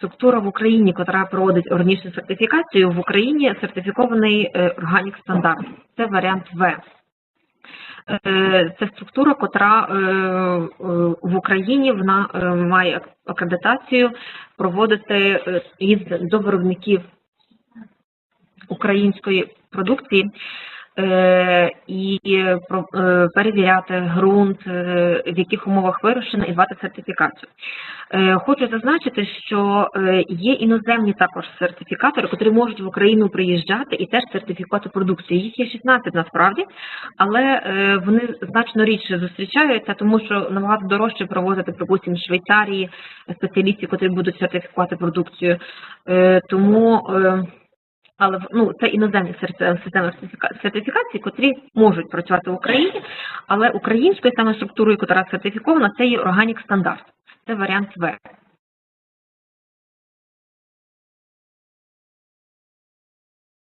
структура в Україні, яка проводить органічну сертифікацію, в Україні сертифікований е, органік стандарт. Це варіант В. Е, Це структура, котра е, в Україні вона має акредитацію проводити їздити до виробників української продукції і про- е, перевіряти ґрунт, е, в яких умовах вирощено, і давати сертифікацію. Е, Хочу зазначити, що е, є іноземні також сертифікатори, які можуть в Україну приїжджати і теж сертифікувати продукцію. Їх є 16 насправді, але е, вони значно рідше зустрічаються, тому що набагато дорожче провозити, припустимо, з Швейцарії спеціалістів, які будуть сертифікувати продукцію. Е, Тому е, але ну, це іноземні системи сертифікації, котрі можуть працювати в Україні, але українською саме структурою, яка сертифікована, це є органік стандарт. Це варіант В.